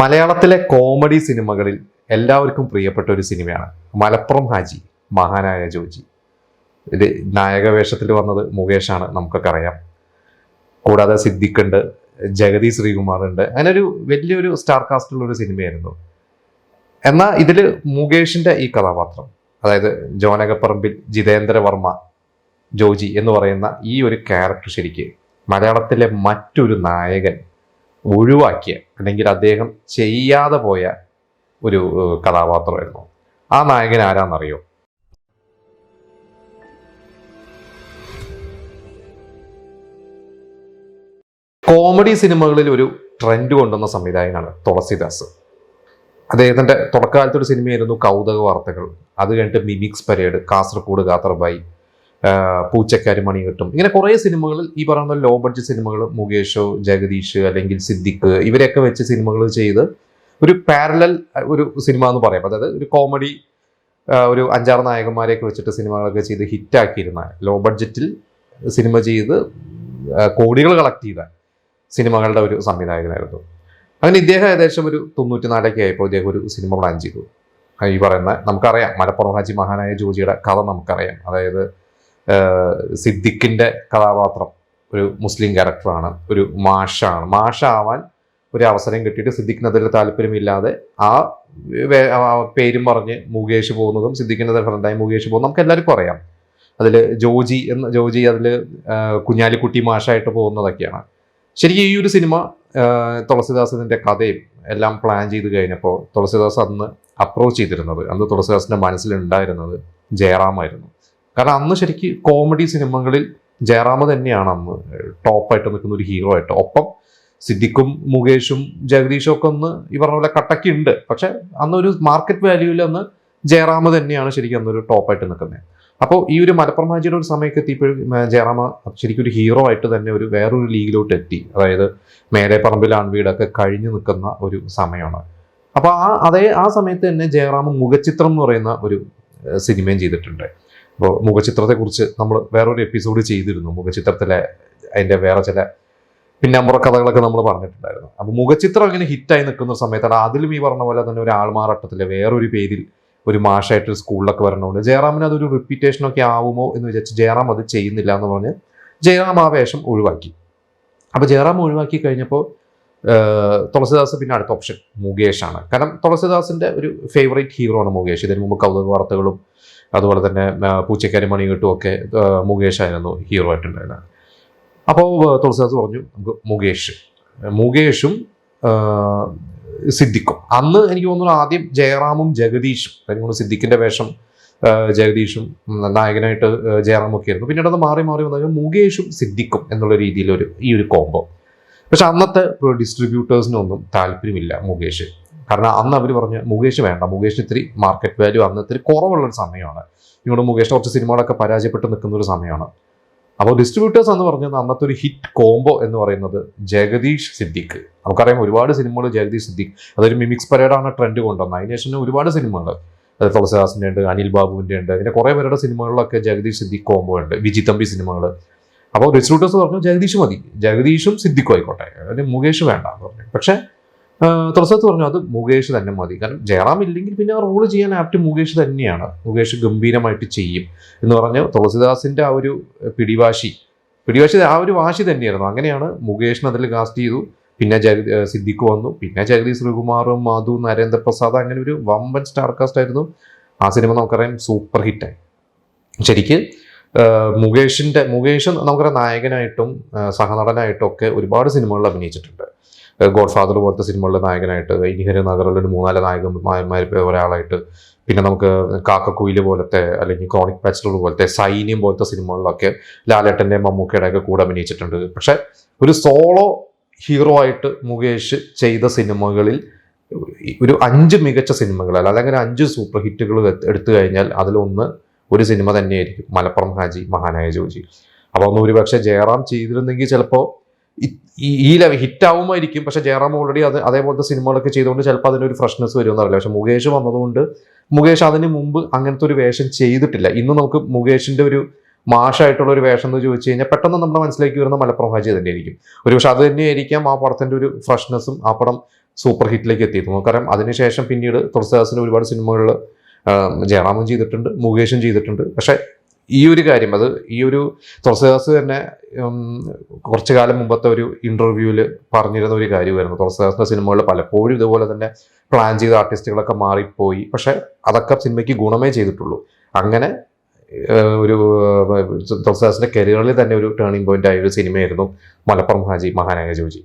മലയാളത്തിലെ കോമഡി സിനിമകളിൽ എല്ലാവർക്കും പ്രിയപ്പെട്ട ഒരു സിനിമയാണ്. മലപ്പുറം ഹാജി മഹാനായ ജോജി. ഇത് നായക വേഷത്തിൽ വന്നത് മുകേഷാണ് നമുക്കൊക്കെ അറിയാം കൂടാതെ സിദ്ദിഖുണ്ട് ജഗതി ശ്രീകുമാർ ഉണ്ട് അങ്ങനെ ഒരു വലിയൊരു സ്റ്റാർ കാസ്റ്റുള്ള ഒരു സിനിമയായിരുന്നു. എന്നാൽ ഇതിൽ മുകേഷിന്റെ ഈ കഥാപാത്രം അതായത് ജോനകപ്പറമ്പിൽ ജിതേന്ദ്രവർമ്മ ജോജി എന്ന് പറയുന്ന ഈ ഒരു ക്യാരക്ടർ ശരിക്ക് മലയാളത്തിലെ മറ്റൊരു നായകൻ ഒഴിവാക്കിയ അല്ലെങ്കിൽ അദ്ദേഹം ചെയ്യാതെ പോയ ഒരു കഥാപാത്രമായിരുന്നു. ആ നായകൻ ആരാന്നറിയോ? കോമഡി സിനിമകളിൽ ഒരു ട്രെൻഡ് കൊണ്ടുവന്ന സംവിധായകനാണ് തുളസിദാസ്. അദ്ദേഹത്തിന്റെ തുടക്കകാലത്തൊരു സിനിമയായിരുന്നു കൗതുക വാർത്തകൾ അത് കഴിഞ്ഞിട്ട് മിമിക്സ് പരേഡ് കാസർഗോഡ് കാത്തർബായി പൂച്ചക്കാരി മണി കിട്ടും. ഇങ്ങനെ കുറേ സിനിമകളിൽ ഈ പറയുന്ന ലോ ബഡ്ജറ്റ് സിനിമകൾ മുകേഷോ ജഗദീഷ് അല്ലെങ്കിൽ സിദ്ദിഖ് ഇവരെയൊക്കെ വെച്ച് സിനിമകൾ ചെയ്ത് ഒരു പാരലൽ ഒരു സിനിമ എന്ന് പറയാം. അതായത് ഒരു കോമഡി ഒരു അഞ്ചാറ് നായകന്മാരെയൊക്കെ വെച്ചിട്ട് സിനിമകളൊക്കെ ചെയ്ത് ഹിറ്റാക്കിയിരുന്ന ലോ ബഡ്ജറ്റിൽ സിനിമ ചെയ്ത് കോടികൾ കളക്ട് ചെയ്ത സിനിമകളുടെ ഒരു സംവിധായകനായിരുന്നു. അങ്ങനെ ഇദ്ദേഹം ഏകദേശം ഒരു തൊണ്ണൂറ്റി നാലൊക്കെ ആയപ്പോൾ ഇദ്ദേഹം ഒരു സിനിമ പ്ലാൻ ചെയ്തു. ഈ പറയുന്ന നമുക്കറിയാം മലപ്പുറം ഹാജി മഹാനായ ജോജിയുടെ കഥ നമുക്കറിയാം. അതായത് ആ, സിദ്ദിഖിന്റെ കഥാപാത്രം ഒരു മുസ്ലിം ക്യാരക്ടറാണ് ഒരു മാഷാണ്. മാഷാവാൻ ഒരു അവസരം കിട്ടിയിട്ട് സിദ്ദിഖിന് അതിൽ താല്പര്യമില്ലാതെ ആ പേരും പറഞ്ഞ് മുകേഷ് പോകുന്നതും സിദ്ദിഖിന്റെ ഫ്രണ്ടായി മുകേഷ് പോകുന്നതും നമുക്ക് എല്ലാവർക്കും അറിയാം. അതിൽ ജോജി എന്ന് ജോജി അതിൽ കുഞ്ഞാലിക്കുട്ടി മാഷായിട്ട് പോകുന്നതൊക്കെയാണ്. ശരിക്കും ഈ ഒരു സിനിമ തുളസിദാസിന്റെ കഥയും എല്ലാം പ്ലാൻ ചെയ്ത് കഴിഞ്ഞപ്പോൾ തുളസിദാസ് അന്ന് അപ്രോച്ച് ചെയ്തിരുന്നത് അന്ന് തുളസിദാസിന്റെ മനസ്സിലുണ്ടായിരുന്നത് ജയറാമായിരുന്നു. കാരണം അന്ന് ശരിക്ക് കോമഡി സിനിമകളിൽ ജയറാമ തന്നെയാണ് അന്ന് ടോപ്പായിട്ട് നിൽക്കുന്ന ഒരു ഹീറോ ആയിട്ട്. ഒപ്പം സിദ്ദിഖും മുകേഷും ജഗദീഷും ഒക്കെ ഒന്ന് ഈ പറഞ്ഞ പോലെ കട്ടക്കി ഉണ്ട്. പക്ഷെ അന്നൊരു മാർക്കറ്റ് വാല്യൂവിൽ അന്ന് ജയറാമ തന്നെയാണ് ശരിക്കും അന്നൊരു ടോപ്പായിട്ട് നിൽക്കുന്നത്. അപ്പോൾ ഈ ഒരു മലപ്പുറം ഒരു സമയത്ത് എത്തിയപ്പോഴും ജയറാമ ശരിക്കും ഒരു ഹീറോ ആയിട്ട് തന്നെ ഒരു വേറൊരു ലീഗിലോട്ട് എത്തി. അതായത് മേലെ പറമ്പിൽ ആൺവീടൊക്കെ കഴിഞ്ഞു നിൽക്കുന്ന ഒരു സമയമാണ്. അപ്പോൾ ആ അതേ ആ സമയത്ത് തന്നെ ജയറാമ മുഖചിത്രം എന്ന് പറയുന്ന ഒരു സിനിമയും ചെയ്തിട്ടുണ്ട്. അപ്പോൾ മുഖചിത്രത്തെക്കുറിച്ച് നമ്മൾ വേറൊരു എപ്പിസോഡ് ചെയ്തിരുന്നു. മുഖചിത്രത്തിലെ അതിന്റെ വേറെ ചില പിന്നമ്പുറ കഥകളൊക്കെ നമ്മൾ പറഞ്ഞിട്ടുണ്ടായിരുന്നു. അപ്പോൾ മുഖചിത്രം ഇങ്ങനെ ഹിറ്റായി നിൽക്കുന്ന സമയത്താണ് അതിലും ഈ പറഞ്ഞ പോലെ തന്നെ ഒരു ആൾമാറാട്ടത്തിലെ വേറൊരു പേരിൽ ഒരു മാഷായിട്ട് സ്കൂളിലൊക്കെ വരണമുണ്ട് ജയറാമിന് അതൊരു റിപ്പീറ്റേഷനൊക്കെ ആവുമോ എന്ന് വിചാരിച്ച് ജയറാം അത് ചെയ്യുന്നില്ല എന്ന് പറഞ്ഞ് ജയറാം ആ വേഷം ഒഴിവാക്കി. അപ്പോൾ ജയറാം ഒഴിവാക്കി കഴിഞ്ഞപ്പോൾ തുളസിദാസ് പിന്നെ അടുത്ത ഓപ്ഷൻ മുകേഷാണ്. കാരണം തുളസിദാസിന്റെ ഒരു ഫേവറേറ്റ് ഹീറോ ആണ് മുകേഷ്. ഇതിനു മുമ്പ് കൗതുക വാർത്തകളും അതുപോലെ തന്നെ പൂച്ചക്കാരി മുകേഷ് ആയിരുന്നു ഹീറോ ആയിട്ടുണ്ടായിരുന്നത്. അപ്പോൾ തുളസിദാസ് പറഞ്ഞു നമുക്ക് മുകേഷ്. മുകേഷും സിദ്ദിഖും. അന്ന് എനിക്ക് തോന്നുന്നു ആദ്യം ജയറാമും ജഗദീഷും അതിന് തോന്നുന്നു സിദ്ദിഖിന്റെ വേഷം ജഗദീഷും നായകനായിട്ട് ജയറാമൊക്കെ ആയിരുന്നു. പിന്നീട് അത് മാറി മാറി വന്നത് മുകേഷും സിദ്ദിഖും എന്നുള്ള രീതിയിലൊരു ഈ ഒരു കോംബോ പക്ഷെ അന്നത്തെ ഡിസ്ട്രിബ്യൂട്ടേഴ്സിനൊന്നും താല്പര്യമില്ല മുകേഷ്. കാരണം അന്ന് അവർ പറഞ്ഞ മുകേഷ് വേണ്ട മുകേഷ് ഇത്തിരി മാർക്കറ്റ് വാല്യൂ അന്ന് ഇത്തിരി കുറവുള്ള ഒരു സമയമാണ്. ഇങ്ങോട്ട് മുകേഷ് കുറച്ച് സിനിമകളൊക്കെ പരാജയപ്പെട്ട് നിൽക്കുന്ന ഒരു സമയമാണ്. അപ്പോൾ ഡിസ്ട്രിബ്യൂട്ടേഴ്സ് എന്ന് പറഞ്ഞത് അന്നത്തെ ഒരു ഹിറ്റ് കോംബോ എന്ന് പറയുന്നത് ജഗദീഷ് സിദ്ദിഖ്. നമുക്കറിയാം ഒരുപാട് സിനിമകൾ ജഗദീഷ് സിദ്ദിഖ്. അതൊരു മിമിക്സ് പരേഡാണ് ട്രെൻഡ് കൊണ്ടുവന്നത്. അതിന് ശേഷം ഒരുപാട് സിനിമകൾ. തുളസിദാസിന്റെ ഉണ്ട് അനിൽ ബാബുവിന്റെ ഉണ്ട് അങ്ങനെ കുറേ പേരുടെ സിനിമകളിലൊക്കെ ജഗദീഷ് സിദ്ദിഖ് കോംബോ ഉണ്ട്. വിജി തമ്പി സിനിമകൾ. അപ്പോൾ ഡിസ്ട്രിബ്യൂട്ടേഴ്സ് പറഞ്ഞു ജഗദീഷ് മതി. ജഗദീഷും സിദ്ദിഖും ആയിക്കോട്ടെ. അതിന് മുകേഷ് വേണ്ട എന്ന് പറഞ്ഞു. പക്ഷേ തുറസത്ത് പറഞ്ഞു അത് മുകേഷ് തന്നെ മതി. കാരണം ജയറാം ഇല്ലെങ്കിൽ പിന്നെ റോൾ ചെയ്യാൻ ആപ്റ്റ് മുകേഷ് തന്നെയാണ്. മുകേഷ് ഗംഭീരമായിട്ട് ചെയ്യും. എന്ന് പറഞ്ഞ് തുളസിദാസിന്റെ ആ ഒരു പിടിവാശി പിടിവാശി ആ ഒരു വാശി തന്നെയായിരുന്നു. അങ്ങനെയാണ് മുകേഷിന് അതിൽ കാസ്റ്റ് ചെയ്തു. പിന്നെ ജഗ സിദ്ദിഖ് വന്നു. പിന്നെ ജഗദീഷ് ശ്രീകുമാറും മധു നരേന്ദ്രപ്രസാദ് അങ്ങനെ ഒരു വമ്പൻ സ്റ്റാർ കാസ്റ്റ് ആയിരുന്നു. ആ സിനിമ നമുക്കറിയാം സൂപ്പർ ഹിറ്റായി ശരിക്ക് ആഹ് മുകേഷിന്റെ മുകേഷ് നമുക്കറിയാം നായകനായിട്ടും സഹനടനായിട്ടും ഒക്കെ ഒരുപാട് സിനിമകളിൽ അഭിനയിച്ചിട്ടുണ്ട്. ഗോഡ് ഫാദർ പോലത്തെ സിനിമകളിലെ നായകനായിട്ട് ഇനിഹര നഗറിലൊരു മൂന്നാൽ നായകന്മാർ ഒരാളായിട്ട് പിന്നെ നമുക്ക് കാക്കക്കുയിൽ പോലത്തെ അല്ലെങ്കിൽ ക്രോണിക് ബാച്ചിലർ പോലത്തെ സൈന്യം പോലത്തെ സിനിമകളിലൊക്കെ ലാലേട്ടന്റെ മമ്മൂക്കയുടെ ഒക്കെ കൂടെ അഭിനയിച്ചിട്ടുണ്ട്. പക്ഷേ ഒരു സോളോ ഹീറോ ആയിട്ട് മുകേഷ് ചെയ്ത സിനിമകളിൽ ഒരു അഞ്ച് മികച്ച സിനിമകൾ അല്ലെങ്കിൽ അഞ്ച് സൂപ്പർ ഹിറ്റുകൾ എടുത്തു കഴിഞ്ഞാൽ അതിലൊന്ന് ഒരു സിനിമ തന്നെയായിരിക്കും. മലപ്പുറം ഹാജി മഹാനായ ജോജി. അപ്പോൾ ഒന്ന് ഒരുപക്ഷെ ജയറാം ചെയ്തിരുന്നെങ്കിൽ ചിലപ്പോൾ ഈ ലെവൽ ഹിറ്റ് ആവുമായിരിക്കും പക്ഷെ ജയറാം ഓൾറെഡി അത് അതേപോലത്തെ സിനിമകളൊക്കെ ചെയ്തുകൊണ്ട് ചിലപ്പോൾ അതിനൊരു ഫ്രഷ്നെസ് വരുമെന്ന് അറിയില്ല പക്ഷെ മുകേഷ് വന്നതുകൊണ്ട് മുകേഷ് അതിന് മുമ്പ് അങ്ങനത്തെ ഒരു വേഷം ചെയ്തിട്ടില്ല. ഇന്ന് നമുക്ക് മുകേഷിന്റെ ഒരു മാഷായിട്ടുള്ള ഒരു വേഷം എന്ന് ചോദിച്ചു കഴിഞ്ഞാൽ പെട്ടെന്ന് നമ്മുടെ മനസ്സിലേക്ക് വരുന്ന മലപ്പുറം ഹാജി തന്നെയായിരിക്കും. ഒരു പക്ഷെ അത് തന്നെയായിരിക്കാം ആ പടത്തിന്റെ ഒരു ഫ്രഷ്നെസ്സും ആ പടം സൂപ്പർ ഹിറ്റിലേക്ക് എത്തിയിരുന്നു. കാരണം അതിനുശേഷം പിന്നീട് തുളസിദാസിന് ഒരുപാട് സിനിമകളിൽ ജയറാമും ചെയ്തിട്ടുണ്ട് മുകേഷും ചെയ്തിട്ടുണ്ട്. പക്ഷേ ഈ ഒരു കാര്യം അത് ഈ ഒരു തുളസിദാസ് തന്നെ കുറച്ചു കാലം മുമ്പത്തെ ഒരു ഇന്റർവ്യൂവിൽ പറഞ്ഞിരുന്ന ഒരു കാര്യമായിരുന്നു. തുളസിദാസിന്റെ സിനിമകളിൽ പലപ്പോഴും ഇതുപോലെ തന്നെ പ്ലാൻ ചെയ്ത ആർട്ടിസ്റ്റുകളൊക്കെ മാറിപ്പോയി. പക്ഷേ അതൊക്കെ സിനിമയ്ക്ക് ഗുണമേ ചെയ്തിട്ടുള്ളൂ. അങ്ങനെ ഒരു തുളസിദാസിന്റെ കരിയറിൽ തന്നെ ഒരു ടേണിംഗ് പോയിന്റ് ആയ ഒരു സിനിമയായിരുന്നു മലപ്പുറം ഹാജി മഹാനായ ജോജി.